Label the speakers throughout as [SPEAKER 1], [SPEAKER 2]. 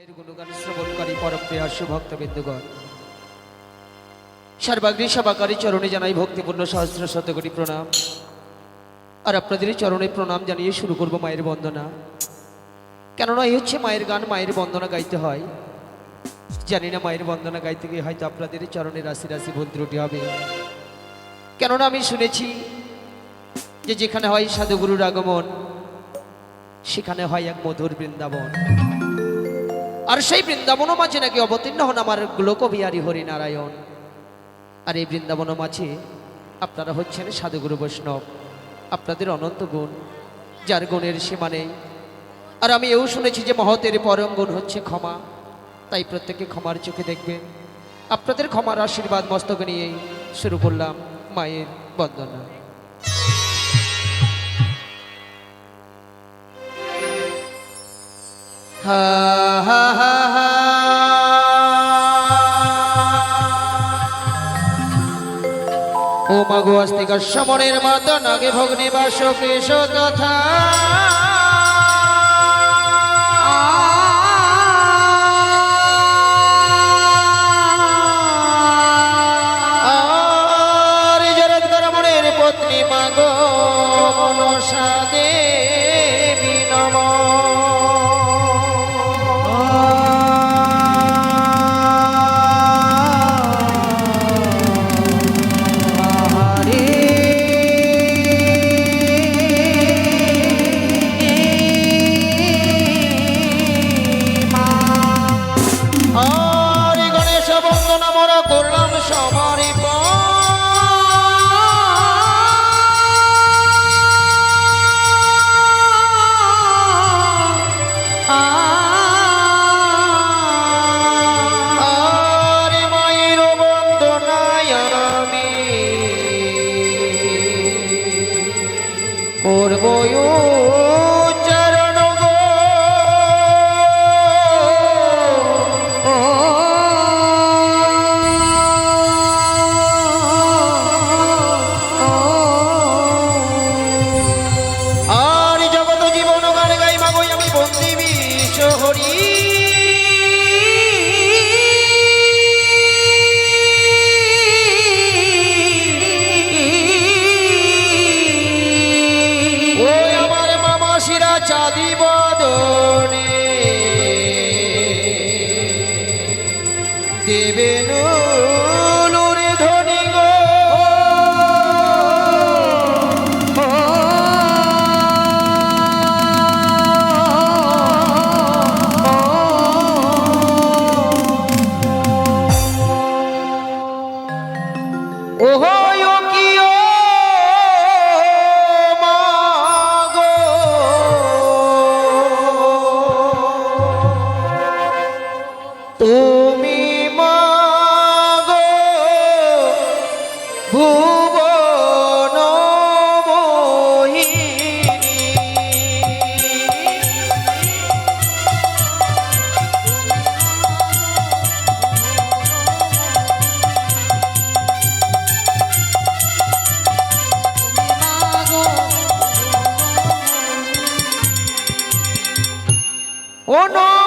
[SPEAKER 1] মায়ের গুণগান শ্রবণকারী পরম ভক্তবিন্দুগণ সর্বাগ্রী চরণে জানাই ভক্তিপূর্ণ সহস্র শতকোটি প্রণাম। আর আপনাদের চরণে প্রণাম জানিয়ে শুরু করব মায়ের বন্দনা। কেননা এই হচ্ছে মায়ের গান, মায়ের বন্দনা গাইতে হয়। জানি না মায়ের বন্দনা গাইতে গিয়ে হয়তো আপনাদের চরণে রাশি রাশি ভুল ত্রুটি হবে। কেননা আমি শুনেছি যে যেখানে হয় সাধুগুরুর আগমন, সেখানে হয় এক মধুর বৃন্দাবন। আর সেই বৃন্দাবনও মাঝে নাকি অবতীর্ণ হন আমার লোকবিহারী হরিনারায়ণ। আর এই বৃন্দাবনও মাঝে আপনারা হচ্ছেন সাধুগুরু বৈষ্ণব। আপনাদের অনন্ত গুণ, যার গুণের সীমা নেই। আর আমি এও শুনেছি যে মহতের পরম গুণ হচ্ছে ক্ষমা। তাই প্রত্যেকে ক্ষমার চোখে দেখবেন। আপনাদের ক্ষমার আশীর্বাদ মস্তকে নিয়েই শুরু করলাম মায়ের বন্দনা। হা হা হা হা। ও মাগো আস্তিকার সমরের মতো নাগে ভগ্নি বাস কৃষ তথা। চাঁদি বদনে ও নম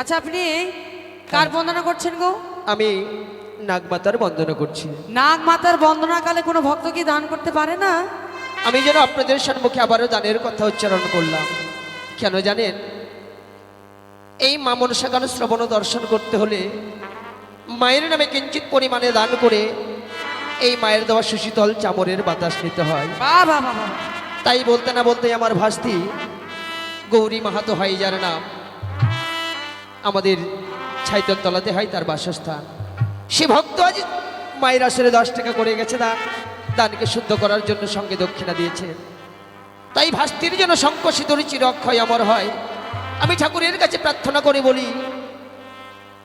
[SPEAKER 2] আচ্ছা আপনি কার বন্দনা করছেন গো?
[SPEAKER 1] আমি নাগমাতার বন্দনা করছি।
[SPEAKER 2] নাগ মাতার বন্দনাকালে কোনো ভক্ত কি দান করতে পারে না?
[SPEAKER 1] আমি যেন আপনাদের সম্মুখে আবারও দানের কথা উচ্চারণ করলাম। কেন জানেন? এই মা মনসা গান শ্রবণ দর্শন করতে হলে মায়ের নামে কিঞ্চিত পরিমাণে দান করে এই মায়ের দেওয়া সুশীতল চামরের বাতাস নিতে হয়। তাই বলতে না বলতে আমার ভাস্তি গৌরী মাহাতো হয় যার নাম। আমাদের ছাইতন তলাতে হয় তার বাসস্থান। সে ভক্ত আজ মায়ের আসরে দশ টাকা করে গেছে দান দানকে শুদ্ধ করার জন্য সঙ্গে দক্ষিণা দিয়েছে। তাই ভাস্তির যেন শঙ্খ সিঁদুরি চিরক্ষয় অমর হয় আমি ঠাকুরের কাছে প্রার্থনা করে বলি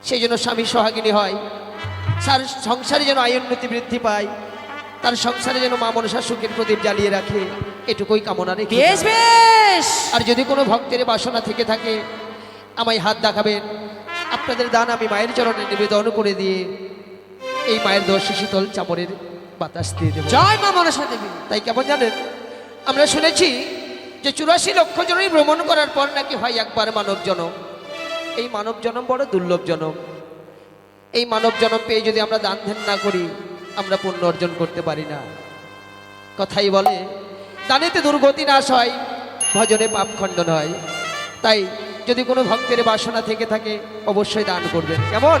[SPEAKER 1] সেই জন্য স্বামী সোহাগিনী হয় তার সংসারে যেন আয় উন্নতি বৃদ্ধি পায় তার সংসারে যেন মা মনসা সুখের প্রদীপ জ্বালিয়ে রাখে এটুকুই কামনা রেখে
[SPEAKER 2] বেশ বেশ!
[SPEAKER 1] আর যদি কোনো ভক্তের বাসনা থেকে থাকে আমায় হাত দেখাবেন। আপনাদের দান আমি মায়ের চরণে নিবেদন করে দিয়ে এই মায়ের দশ শীতল চামড়ের বাতাস দিয়ে দেবো।
[SPEAKER 2] জয় মা মনসা দেবী।
[SPEAKER 1] তাই কেমন জানেন? আমরা শুনেছি যে চুরাশি লক্ষ জনই ভ্রমণ করার পর নাকি হয় একবার মানব জনম। এই মানব জনম বড় দুর্লভ জনম। এই মানব জনম পেয়ে যদি আমরা দান ধ্যান না করি আমরা পুণ্য অর্জন করতে পারি না। কথাই বলে দানেতে দুর্গতি নাশ হয় ভজনে পাপ খণ্ডন হয় তাই যদি কোনো ভক্তের বাসনা থেকে থাকে, অবশ্যই দান করবেন। কেমন?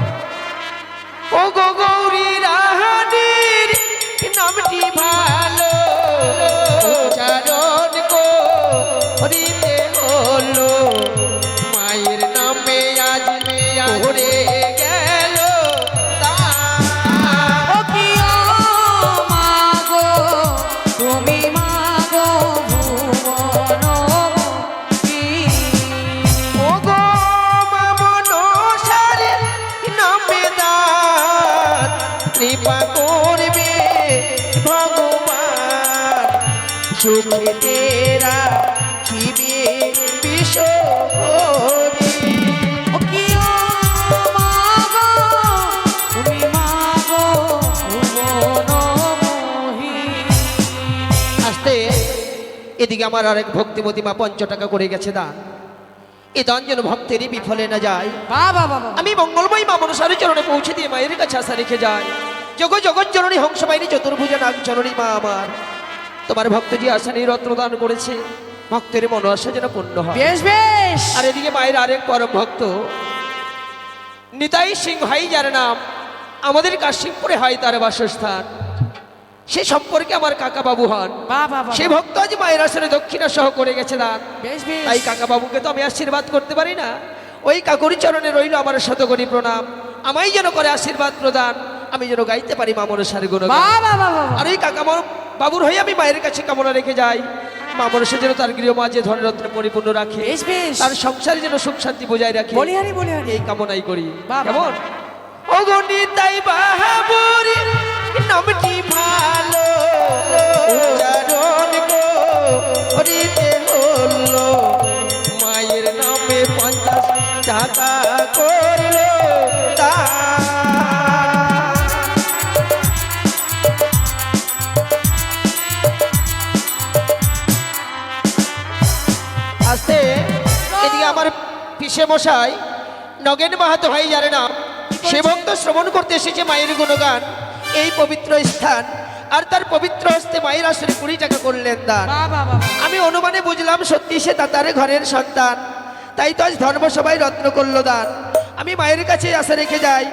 [SPEAKER 1] ও গো গৌরী রাহানির নামটি ভালো। উচ্চারণ করিতে হলো। এদিকে আমার আরেক ভক্তিমতী মা পঞ্চ টাকা করে গেছে দান। এ দান যেন ভক্তেরই বিফলে না যায়।
[SPEAKER 2] বাবা বাবা
[SPEAKER 1] আমি মঙ্গলময় মা মনসারের চরণে পৌঁছে দিয়ে মায়ের কাছে আশা রেখে যাই। জগ জগৎ জননী হংসবাহিনী চতুর্ভুজা নাগ জননী মা আমার। তোমার ভক্তজি আশানি রত্ন দান করেছে ভক্তের মন আশা যেন পূর্ণ হয়।
[SPEAKER 2] বেশ বেশ।
[SPEAKER 1] আর এদিকে মায়ের আরেক পরম ভক্ত নিতাই সিং হাই যার নাম আমাদের কাশিমপুরে হয় তার বাসস্থান। সে সম্পর্কে আমার কাকা বাবু হন সে ভক্ত আজ মায়ের আসরে দক্ষিণা সহ করে গেছে দান।
[SPEAKER 2] বেশ বেশ।
[SPEAKER 1] তাই কাকা বাবুকে তো আমি আশীর্বাদ করতে পারি না। ওই কাকুর চরণে রইল আমার শতকরি প্রণাম। আমাই যেন করে আশীর্বাদ প্রদান আমি যেন গাইতে পারি মামনসার গুণ আর ওই কাকা বাবুর হয়ে আমি মায়ের কাছে কামনা রেখে যাই। মা যেন তার গৃহ মাঝে ধনরত্ন পরিপূর্ণ রাখে তার সংসারে যেন সুখ শান্তি বজায় রাখে। এই কামনাই করি। কেমন? অগণি তাই বাহাবুরি নামটি ভালো উচ্চারণ করিতে হলো। মায়ের নামে পঞ্চাশ টাকা করল পিসে মশাই। নগেন মাহাতো ভাই জানে না সে ভক্ত শ্রবণ করতে এসেছে মায়ের গুণগান এই পবিত্র স্থান। আর তার পবিত্র হস্তে মায়ের আসলে কুড়ি টাকা করলেন দান। আমি অনুমানে বুঝলাম সত্যি সে তাতার ঘরের সন্তান। তাই তো আজ ধর্মসভায় রত্ন করল দান। আমি মায়ের কাছে আশা রেখে যাই।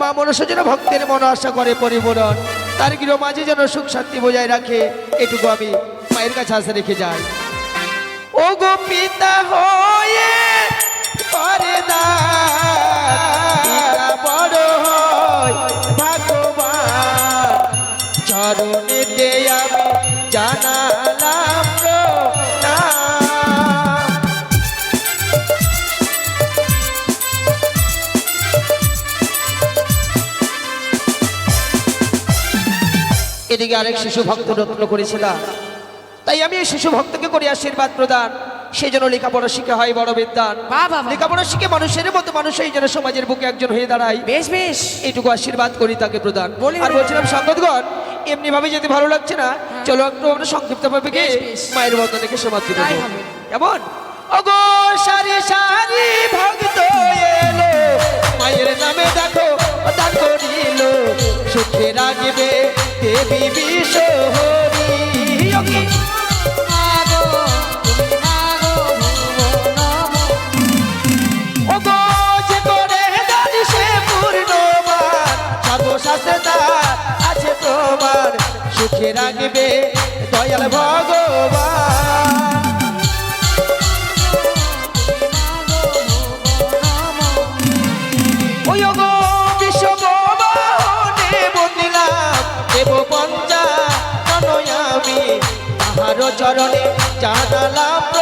[SPEAKER 1] মা মনসা যেন ভক্তের মন আশা করে পরিপূরণ। তার গৃহ মাঝে যেন সুখ শান্তি বজায় রাখে এটুকু আমি মায়ের কাছে আশা রেখে যাই। ও গো পিতা হয়ে এদিকে আরেক শিশু ভক্ত রত্ন করেছিলাম তাই আমি এই শিশু ভক্তকে করি আশীর্বাদ প্রদান। সে যেন লেখাপড়া শিখে হয় বড় বিদ্যান। লেখাপড়া শিখে মানুষের মতো মানুষ এই যেন সমাজের বুকে একজন হয়ে দাঁড়ায়।
[SPEAKER 2] বেশ বেশ।
[SPEAKER 1] এইটুকু আশীর্বাদ করি তাকে প্রদান।
[SPEAKER 2] বলি,
[SPEAKER 1] আর বলছিলাম সংগতগণ এমনি ভাবে যদি ভালো লাগছে না চলো একটু আমরা সংক্ষিপ্ত ভাবে গিয়ে। মায়ের বদনকে সমাপ্তি
[SPEAKER 2] তাই
[SPEAKER 1] দেবো কেমন? ওগো সারি সারি ভক্ত এলো। মায়ের নামে দেখো দান করিল। সুখে রাখবে দেবী বিশ্বহরি। ওগো সুখে রাখবে দয়াল ভগবান। চরণে ওগো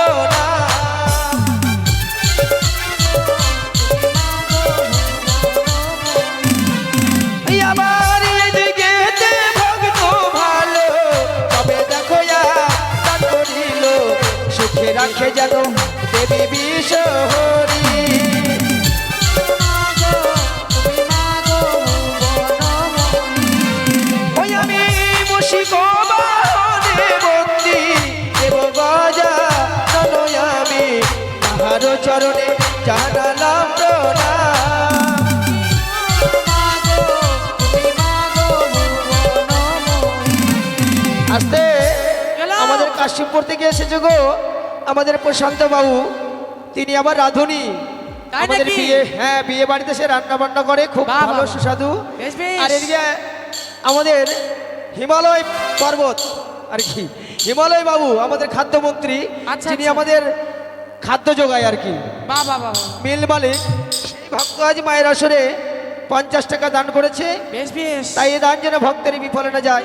[SPEAKER 1] চরণে জানালাম প্রণাম। আস্তে। আমাদের কাশিমপুর থেকে এসেছে গো। আমাদের প্রশান্ত বাবু তিনি আবার রাধুনি। আমাদের বিয়ে হ্যাঁ বিয়ে বাড়িতে সে রান্না বান্না করে খুব ভালো সুস্বাদু। আর এদিকে আমাদের হিমালয় পর্বত আর কি হিমালয় বাবু আমাদের খাদ্যমন্ত্রী
[SPEAKER 2] আচ্ছা,
[SPEAKER 1] যিনি
[SPEAKER 2] আচ্ছা।
[SPEAKER 1] আমাদের খাদ্য যোগায় আর কি। মিল মালিক সেই ভক্ত আজ মায়ের আসরে পঞ্চাশ টাকা দান করেছে। তাই এই দান যেন ভক্তের বিফলে না যায়।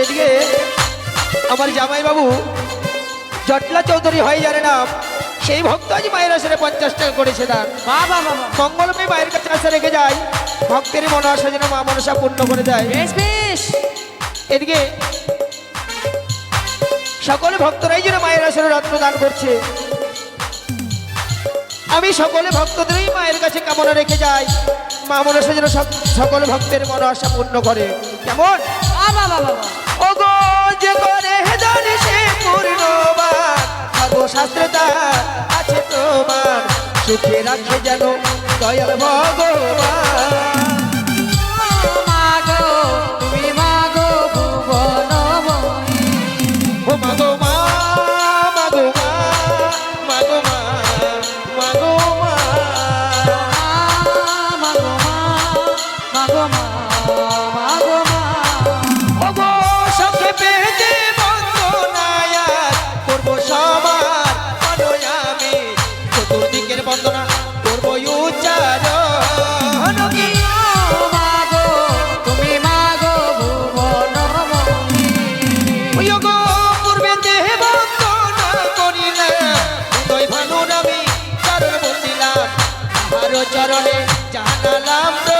[SPEAKER 1] এদিকে আমার জামাই বাবু জটলা চৌধুরী হয় জানে নাম সেই ভক্ত আজ মায়ের আসরে পঞ্চাশ টাকা করেছে
[SPEAKER 2] বাহ বাহ বাহ বাহ।
[SPEAKER 1] মায়ের কাছে আসা রেখে যায় ভক্তের মনে আসা যেন মা মনসা পূর্ণ করে দেয়।
[SPEAKER 2] বেশ বেশ।
[SPEAKER 1] এদিকে সকলে ভক্তরাই যেন মায়ের আসরে রত্ন দান করছে। আমি সকলে ভক্তদেরই মায়ের কাছে কামনা রেখে যাই মা মনসা যেন সক- সকল ভক্তের মন আশা পূর্ণ করে। কেমন?
[SPEAKER 2] বাহ বাহ বাহ বাহ বাহ।
[SPEAKER 1] ওগো যে করে হেদান সে পূর্ণবান সর্বশাস্ত্রে তার আছে তোমার সুখে রাখে যেন দয়াল ভগবান চরণে জানালাম প্রণাম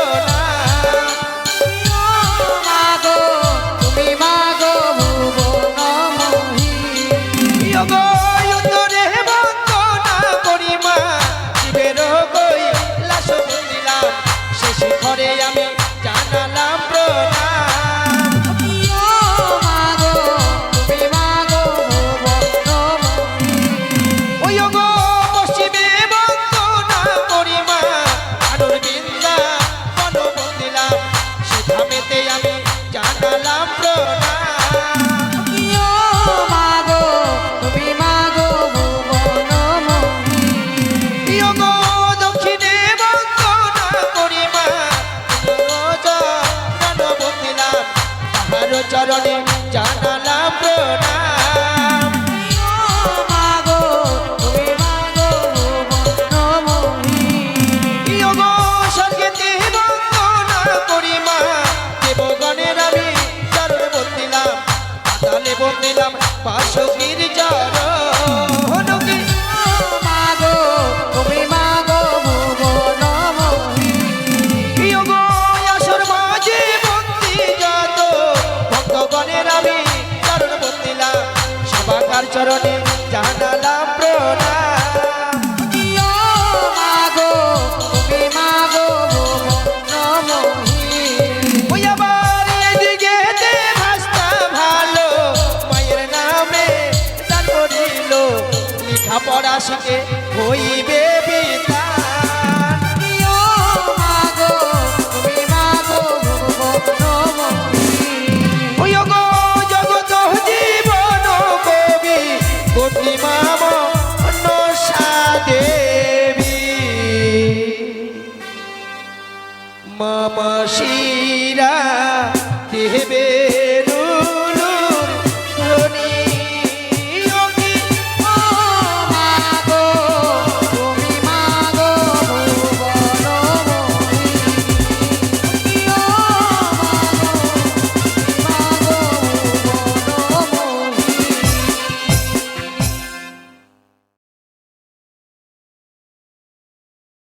[SPEAKER 1] মাম দেবী। মামা শিরা দেবে